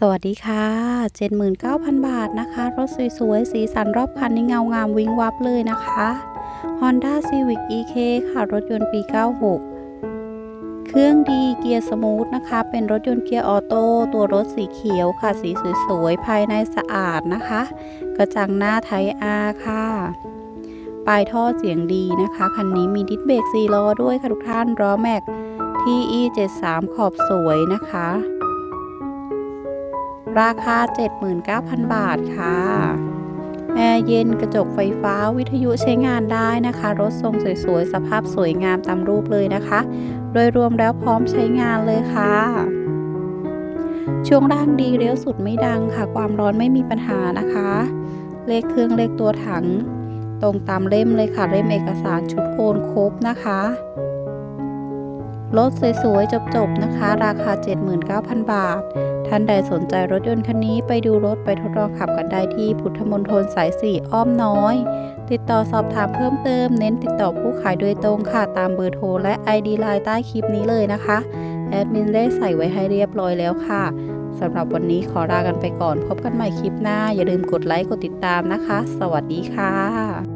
สวัสดีค่ะ 79,000 บาทนะคะ รถสวยๆ สีสันรอบคันนี่เงางามวิงวับเลยนะคะ Honda Civic EK ค่ะ รถยนต์ปี 96 เครื่องดีเกียร์สมูทนะคะ เป็นรถยนต์เกียร์ออโต้ ตัวรถสีเขียวค่ะ สีสวยๆ ภายในสะอาดนะคะ กระจังหน้าไทยอาค่ะ ปลายท่อเสียงดีนะคะ คันนี้มีดิสเบรก4ล้อด้วยค่ะทุกท่าน ล้อแม็ก TE 73 ขอบสวยนะคะ ราคา 79,000 บาทค่ะแอร์เย็นกระจกไฟฟ้าวิทยุใช้งานได้นะคะ รถทรงสวยๆ สภาพสวยงามตามรูปเลยนะคะ โดยรวมแล้วพร้อมใช้งานเลยค่ะ ช่วงล่างดีเลี้ยวสุดไม่ดังค่ะ ความร้อนไม่มีปัญหานะคะ เลขเครื่องเลขตัวถัง ตรงตามเล่มเลยค่ะ เล่มเอกสารชุดโอนครบนะคะ รถสวยๆ จบๆ นะคะ ราคา 79,000 บาท ท่านใดสนใจรถยนต์คันนี้ไปดูรถไปทดลองขับกันได้ที่พุทธมณฑลสาย4อ้อมน้อย ติดต่อสอบถามเพิ่มเติม เน้นติดต่อผู้ขายโดยตรงค่ะ ตามเบอร์โทรและ ID ไลน์ใต้คลิปนี้เลยนะคะ แอดมินได้ใส่ไว้ให้เรียบร้อยแล้วค่ะสำหรับวันนี้ขอลากันไปก่อน พบกันใหม่คลิปหน้า อย่าลืมกดไลค์ กดติดตามนะคะ สวัสดีค่ะ